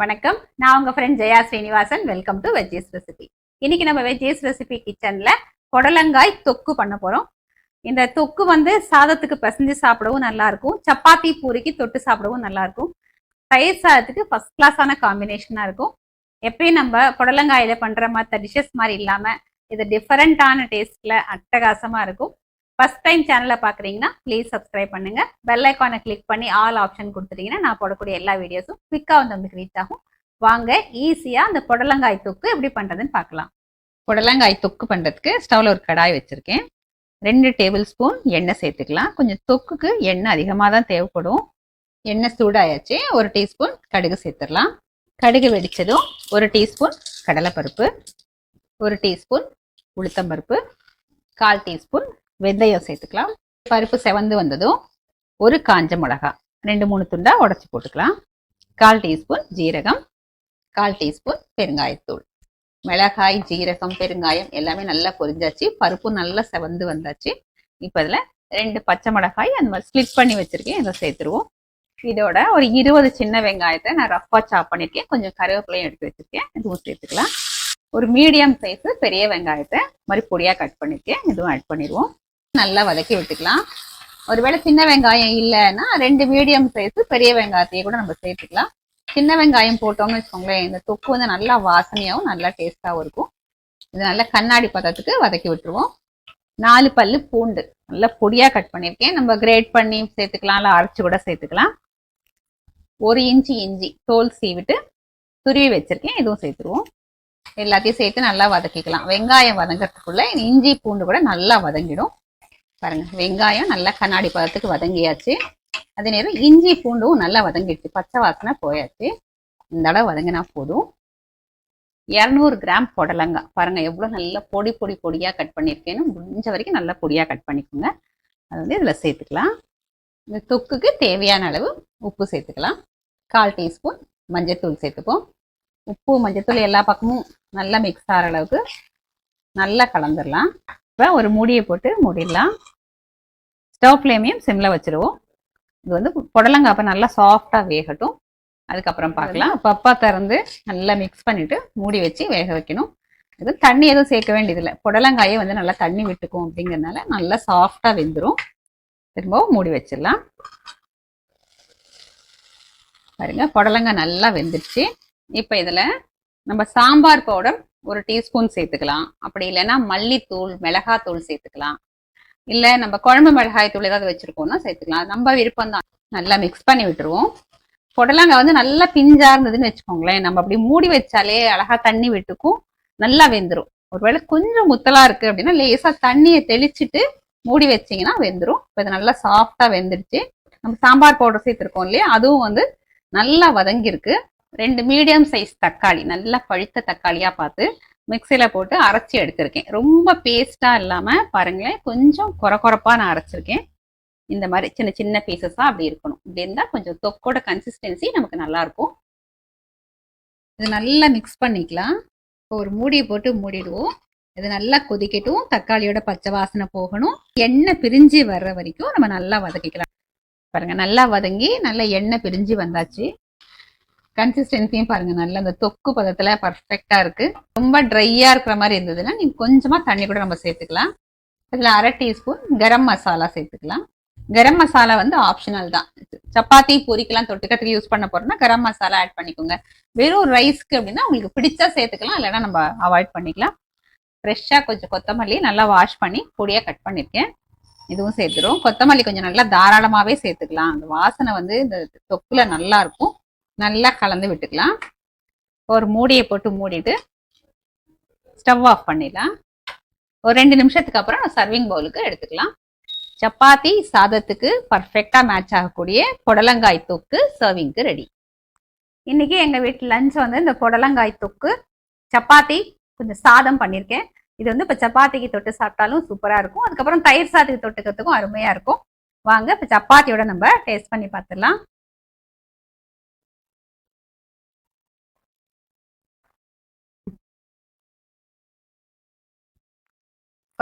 வணக்கம். நான் உங்க friend Jaya Srinivasan. Welcome to veggies recipe இன்னைக்கு நம்ம வெஜ்ஜீஸ் ரெசிபி கிச்சன்ல புடலங்காய் தொக்கு பண்ண போறோம். இந்த தொக்கு வந்து சாதத்துக்கு பிசைஞ்சு சாப்பிடவும் நல்லா இருக்கும். சப்பாத்தி பூரிக்கு தொட்டு சாப்பிடவும் நல்லா இருக்கும். தயிர் சாதத்துக்கு ஃபர்ஸ்ட் கிளாஸான காம்பினேஷனா இருக்கும். எப்பயும் நம்ம புடலங்காயில பண்ற மற்ற டிஷ்ஷஸ் மாதிரி இல்லாம இது டிஃபரெண்டான டேஸ்ட்ல அட்டகாசமா இருக்கும். ஃபர்ஸ்ட் டைம் சேனலை பார்க்குறீங்கன்னா ப்ளீஸ் சப்ஸ்கிரைப் பண்ணுங்கள் பெல் ஐக்கானை கிளிக் பண்ணி ஆல் ஆப்ஷன் கொடுத்துட்டீங்கன்னா நான் போடக்கூடிய எல்லா வீடியோஸும் குவிக்காக வந்து உங்களுக்கு ரீச் ஆகும். வாங்க ஈஸியாக அந்த புடலங்காய் தொக்கு எப்படி பண்ணுறதுன்னு பார்க்கலாம். புடலங்காய் தொக்கு பண்ணுறதுக்கு ஸ்டவ்வில் ஒரு கடாய் வச்சுருக்கேன். ரெண்டு டேபிள் ஸ்பூன் எண்ணெய் சேர்த்துக்கலாம். கொஞ்சம் தொக்குக்கு எண்ணெய் அதிகமாக தான் தேவைப்படும். எண்ணெய் சூடாயாச்சு. ஒரு டீஸ்பூன் கடுகு சேர்த்துடலாம். கடுகு வெடிச்சதும் ஒரு டீஸ்பூன் கடலைப்பருப்பு ஒரு டீஸ்பூன் உளுத்தம்பருப்பு கால் டீஸ்பூன் வெந்தயம் சேர்த்துக்கலாம். பருப்பு செவந்து வந்ததும் ஒரு காஞ்ச மிளகா ரெண்டு மூணு துண்டா உடச்சி போட்டுக்கலாம். கால் டீஸ்பூன் ஜீரகம் கால் டீஸ்பூன் பெருங்காயத்தூள். மிளகாய் ஜீரகம் பெருங்காயம் எல்லாமே நல்லா பொரிஞ்சாச்சு. பருப்பு நல்லா செவந்து வந்தாச்சு. இப்போ இதில் ரெண்டு பச்சை மிளகாய் அந்த மாதிரி ஸ்ப்ளிட் பண்ணி வச்சுருக்கேன். இதை சேர்த்துருவோம். இதோட ஒரு இருபது சின்ன வெங்காயத்தை நான் ரஃபாக சாப் பண்ணியிருக்கேன். கொஞ்சம் கருவேப்பிலையும் எடுத்து வச்சுருக்கேன். இதுவும் சேர்த்துக்கலாம் ஒரு மீடியம் சைஸு பெரிய வெங்காயத்தை மாதிரி பொடியாக கட் பண்ணியிருக்கேன். இதுவும் ஆட் பண்ணிடுவோம் நல்லா வதக்கி விட்டுக்கலாம். ஒருவேளை சின்ன வெங்காயம் இல்லைன்னா ரெண்டு மீடியம் சைஸ் பெரிய வெங்காயத்தையே கூட நம்ம சேர்த்துக்கலாம். சின்ன வெங்காயம் போட்டோம்னு வச்சுக்கோங்களேன் இந்த தொக்கு வந்து நல்லா வாசனையாகவும் நல்லா டேஸ்டாகவும் இருக்கும். இது நல்லா கண்ணாடி பதத்துக்கு வதக்கி விட்டுருவோம். நாலு பல்லு பூண்டு நல்லா பொடியாக கட் பண்ணியிருக்கேன். நம்ம கிரேட் பண்ணி சேர்த்துக்கலாம் இல்லை அரைச்சி கூட சேர்த்துக்கலாம். ஒரு இன்ச்சு இஞ்சி தோல் சீவிட்டு துருவி வச்சுருக்கேன். இதுவும் சேர்த்துருவோம். எல்லாத்தையும் சேர்த்து நல்லா வதக்கிக்கலாம். வெங்காயம் வதங்கிறதுக்குள்ள இஞ்சி பூண்டு கூட நல்லா வதங்கிடும். பாருங்க வெங்காயம் நல்லா கண்ணாடி பதத்துக்கு வதங்கியாச்சு. அதே நேரம் இஞ்சி பூண்டும் நல்லா வதங்கிடுச்சு. பச்சை வாசனை போயாச்சு. இந்த அளவு வதங்கினா போதும். இரநூறு கிராம் புடலங்காய் பாருங்க எவ்வளோ நல்லா பொடி பொடி பொடியாக கட் பண்ணியிருக்கேன்னு முடிஞ்ச வரைக்கும் நல்லா பொடியாக கட் பண்ணிக்கோங்க. அது வந்து இதில் சேர்த்துக்கலாம். இந்த தொக்குக்கு தேவையான அளவு உப்பு சேர்த்துக்கலாம். கால் டீஸ்பூன் மஞ்சத்தூள் சேர்த்துப்போம். உப்பு மஞ்சத்தூள் எல்லா பக்கமும் நல்லா மிக்ஸ் ஆகிற அளவுக்கு நல்லா கலந்துடலாம் இப்போ ஒரு மூடியை போட்டு மூடிடலாம். ஸ்டவ் ஃப்ளேமையும் சிம்மில் வச்சுருவோம். இது வந்து புடலங்காய் அப்போ நல்லா சாஃப்டாக வேகட்டும். அதுக்கப்புறம் பார்க்கலாம் பப்பா திறந்து நல்லா மிக்ஸ் பண்ணிவிட்டு மூடி வச்சு வேக வைக்கணும். இது தண்ணி எதுவும் சேர்க்க வேண்டியதில்லை. புடலங்காயை வந்து நல்லா தண்ணி விட்டுக்கும் அப்படிங்கிறதுனால நல்லா சாஃப்டாக வெந்துடும் திரும்பவும் மூடி வச்சிடலாம். பாருங்க புடலங்காய் நல்லா வெந்துருச்சு. இப்போ இதில் நம்ம சாம்பார் பவுடர் ஒரு டீஸ்பூன் சேர்த்துக்கலாம். அப்படி இல்லைன்னா மல்லித்தூள் மிளகாத்தூள் சேர்த்துக்கலாம். இல்லை நம்ம குழம்பு மிளகாய் தூள் ஏதாவது வச்சுருக்கோம்னா சேர்த்துக்கலாம். நம்ம விருப்பம் தான் நல்லா மிக்ஸ் பண்ணி விட்டுருவோம். புடலங்காய் வந்து நல்லா பிஞ்சா இருந்ததுன்னு வச்சுக்கோங்களேன். நம்ம அப்படி மூடி வச்சாலே அழகா தண்ணி விட்டுக்கும். நல்லா வெந்துடும் ஒருவேளை கொஞ்சம் முத்தலா இருக்கு அப்படின்னா லேசா தண்ணியை தெளிச்சுட்டு மூடி வச்சிங்கன்னா வெந்துடும் இப்போ இது நல்லா சாஃப்டா வெந்துடுச்சு நம்ம சாம்பார் பவுடர் சேர்த்துருக்கோம் இல்லையா? அதுவும் வந்து நல்லா வதங்கியிருக்கு. ரெண்டு மீடியம் சைஸ் தக்காளி. நல்லா பழுத்த தக்காளியா பார்த்து மிக்சியில் போட்டு அரைச்சி எடுத்திருக்கேன். ரொம்ப பேஸ்ட்டாக இல்லாமல் பாருங்களேன் கொஞ்சம் குறை குறைப்பா நான் அரைச்சிருக்கேன். இந்த மாதிரி சின்ன சின்ன பீசஸாக அப்படி இருக்கணும். இப்படி இருந்தால் கொஞ்சம் தொக்கோட கன்சிஸ்டன்சி நமக்கு நல்லாயிருக்கும் இது நல்லா மிக்ஸ் பண்ணிக்கலாம். இப்போ ஒரு மூடியை போட்டு மூடிடுவோம். இது நல்லா கொதிக்கட்டும். தக்காளியோட பச்சை வாசனை போகணும். எண்ணெய் பிரிஞ்சு வர்ற வரைக்கும் நம்ம நல்லா வதக்கிக்கலாம். பாருங்கள் நல்லா வதங்கி நல்லா எண்ணெய் பிரிஞ்சு வந்தாச்சு. கன்சிஸ்டன்சியும் பாருங்க. நல்ல அந்த தொக்கு பதத்துல பர்ஃபெக்டா இருக்கு. ரொம்ப ட்ரையா இருக்கிற மாதிரி இருந்ததுன்னா நீங்க கொஞ்சமா தண்ணி கூட நம்ம சேர்த்துக்கலாம். இதுல அரை டீஸ்பூன் கரம் மசாலா சேர்த்துக்கலாம். கரம் மசாலா வந்து ஆப்ஷனல் தான். சப்பாத்தி பூரிக்கெல்லாம் தொட்டுக்கத்துக்கு யூஸ் பண்ண போறோம்னா கரம் மசாலா ஆட் பண்ணிக்கோங்க. வெறும் ரைஸ்க்கு அப்படின்னா உங்களுக்கு பிடிச்சா சேர்த்துக்கலாம் இல்லைன்னா நம்ம அவாய்ட் பண்ணிக்கலாம். ஃப்ரெஷ்ஷாக கொஞ்சம் கொத்தமல்லி நல்லா வாஷ் பண்ணி பொடியாக கட் பண்ணியிருக்கேன் இதுவும் சேர்த்துரும் கொத்தமல்லி கொஞ்சம் நல்லா தாராளமாகவே சேர்த்துக்கலாம். அந்த வாசனை வந்து இந்த தொக்குல நல்லா இருக்கும். நல்லா கலந்து விட்டுக்கலாம். ஒரு மூடியை போட்டு மூடிட்டு ஸ்டவ் ஆஃப் பண்ணிடலாம். ஒரு ரெண்டு நிமிஷத்துக்கு அப்புறம் சர்விங் பவுலுக்கு எடுத்துக்கலாம். சப்பாத்தி சாதத்துக்கு பர்ஃபெக்டாக மேட்ச் ஆகக்கூடிய புடலங்காய் தொக்கு சர்விங்க்கு ரெடி இன்றைக்கி எங்கள் வீட்டு லஞ்ச் வந்து இந்த புடலங்காய் தொக்கு சப்பாத்தி கொஞ்சம் சாதம் பண்ணியிருக்கேன் இது வந்து இப்போ சப்பாத்திக்கு தொட்டு சாப்பிட்டாலும் சூப்பராக இருக்கும். அதுக்கப்புறம் தயிர் சாதத்துக்கு தொட்டுக்கிறதுக்கும் அருமையாக இருக்கும். வாங்க இப்போ சப்பாத்தியோட நம்ம டேஸ்ட் பண்ணி பார்த்துடலாம்.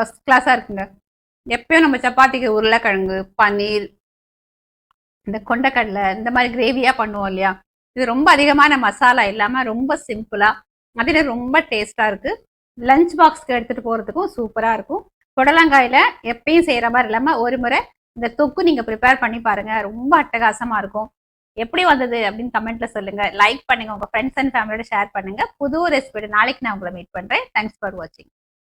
ஃபர்ஸ்ட் கிளாஸாக இருக்குங்க. எப்பயும் நம்ம சப்பாத்திக்கு உருளைக்கிழங்கு பன்னீர் இந்த கொண்டக்கடலை இந்த மாதிரி கிரேவியாக பண்ணுவோம் இல்லையா? இது ரொம்ப அதிகமான மசாலா இல்லாமல் ரொம்ப சிம்பிளாக அதுல ரொம்ப டேஸ்ட்டாக இருக்கு. லஞ்ச் பாக்ஸ்க்கு எடுத்துகிட்டு போகிறதுக்கும் சூப்பராக இருக்கும். புடலங்காயில் எப்பயும் செய்கிற மாதிரி இல்லாமல் ஒரு முறை இந்த தொக்கு நீங்கள் ப்ரிப்பேர் பண்ணி பாருங்கள் ரொம்ப அட்டகாசமாக இருக்கும். எப்படி வந்தது அப்படின்னு கமெண்ட்டில் சொல்லுங்கள் லைக் பண்ணுங்கள் உங்கள் ஃப்ரெண்ட்ஸ் அண்ட் ஃபேமிலியோட ஷேர் பண்ணுங்க. புது ரெசிபி நாளைக்கு நான் உங்களை மீட் பண்ணுறேன் தேங்க்ஸ் ஃபார் வாட்சிங்